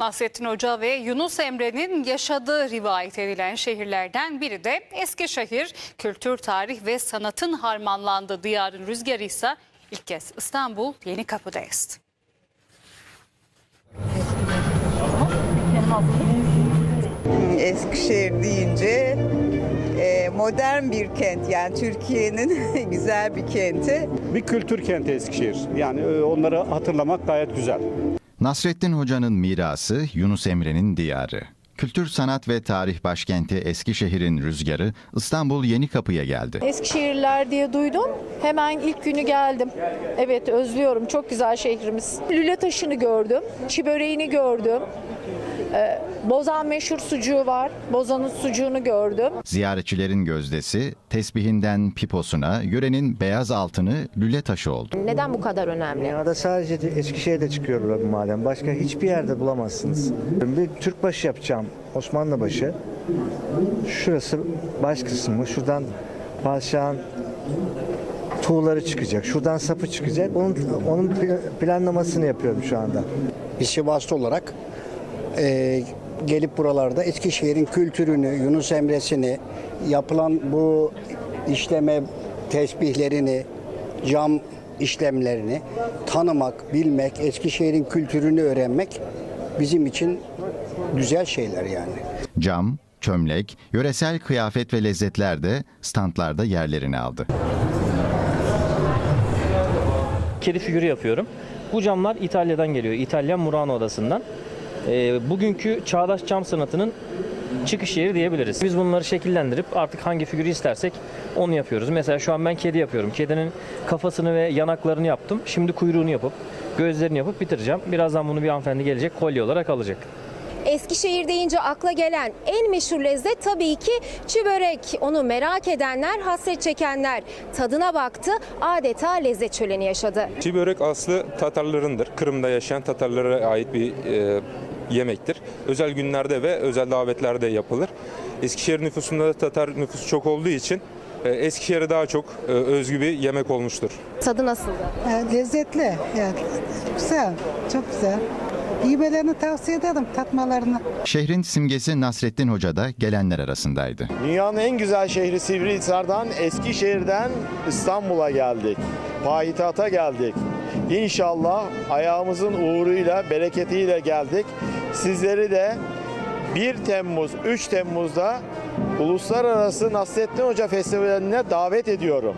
Nasrettin Hoca ve Yunus Emre'nin yaşadığı rivayet edilen şehirlerden biri de Eskişehir. Kültür, tarih ve sanatın harmanlandığı diyarın rüzgarı ise ilk kez İstanbul Yenikapı'da esti. Eskişehir deyince e, modern bir kent yani Türkiye'nin güzel bir kenti. bir kültür kenti Eskişehir. Yani e, onları hatırlamak gayet güzel. Nasrettin Hoca'nın mirası Yunus Emre'nin diyarı. Kültür, sanat ve tarih başkenti Eskişehir'in rüzgarı İstanbul Yenikapı'ya geldi. Eskişehirliler diye duydum. Hemen ilk günü geldim. Evet özlüyorum. Çok güzel şehrimiz. Lüle taşını gördüm. Çi böreğini gördüm. Ee, Bozan meşhur sucuğu var. Bozan'ın sucuğunu gördüm. Ziyaretçilerin gözdesi, tesbihinden piposuna, yörenin beyaz altını lüle taşı oldu. Neden bu kadar önemli? Dünyada sadece Eskişehir'de çıkıyor bu maden. Başka hiçbir yerde bulamazsınız. Bir Türk başı yapacağım. Osmanlı başı. Şurası baş kısmı. Şuradan padişahın tuğları çıkacak. Şuradan sapı çıkacak. Onun, onun planlamasını yapıyorum şu anda. bir Sivaslı olarak e, gelip buralarda Eskişehir'in kültürünü, Yunus Emre'sini, yapılan bu işleme tesbihlerini, cam işlemlerini tanımak, bilmek, Eskişehir'in kültürünü öğrenmek bizim için güzel şeyler yani. Cam, çömlek, yöresel kıyafet ve lezzetler de standlarda yerlerini aldı. kedi figürü yapıyorum. Bu camlar İtalya'dan geliyor. İtalyan Murano Adası'ndan. Ee, bugünkü çağdaş cam sanatının çıkış yeri diyebiliriz. Biz bunları şekillendirip artık hangi figürü istersek onu yapıyoruz. Mesela şu an ben kedi yapıyorum. Kedinin kafasını ve yanaklarını yaptım. Şimdi kuyruğunu yapıp gözlerini yapıp bitireceğim. Birazdan bunu bir hanımefendi gelecek kolye olarak alacak. Eskişehir deyince akla gelen en meşhur lezzet tabii ki çi börek. Onu merak edenler, hasret çekenler tadına baktı, adeta lezzet çöleni yaşadı. Çiğ börek aslı Tatarlarındır. Kırım'da yaşayan Tatarlara ait bir e, yemektir. Özel günlerde ve özel davetlerde yapılır. Eskişehir nüfusunda da Tatar nüfusu çok olduğu için e, Eskişehir'e daha çok e, özgü bir yemek olmuştur. Tadı nasıldı? lezzetli. Yani güzel, çok güzel. Yemelerini tavsiye ederim, tatmalarını. Şehrin simgesi Nasrettin Hoca da gelenler arasındaydı. Dünyanın en güzel şehri Sivrihisar'dan, Eskişehir'den İstanbul'a geldik. Payitaht'a geldik. İnşallah ayağımızın uğruyla, bereketiyle geldik. Sizleri de 1 Temmuz, 3 Temmuz'da Uluslararası Nasrettin Hoca Festivali'ne davet ediyorum.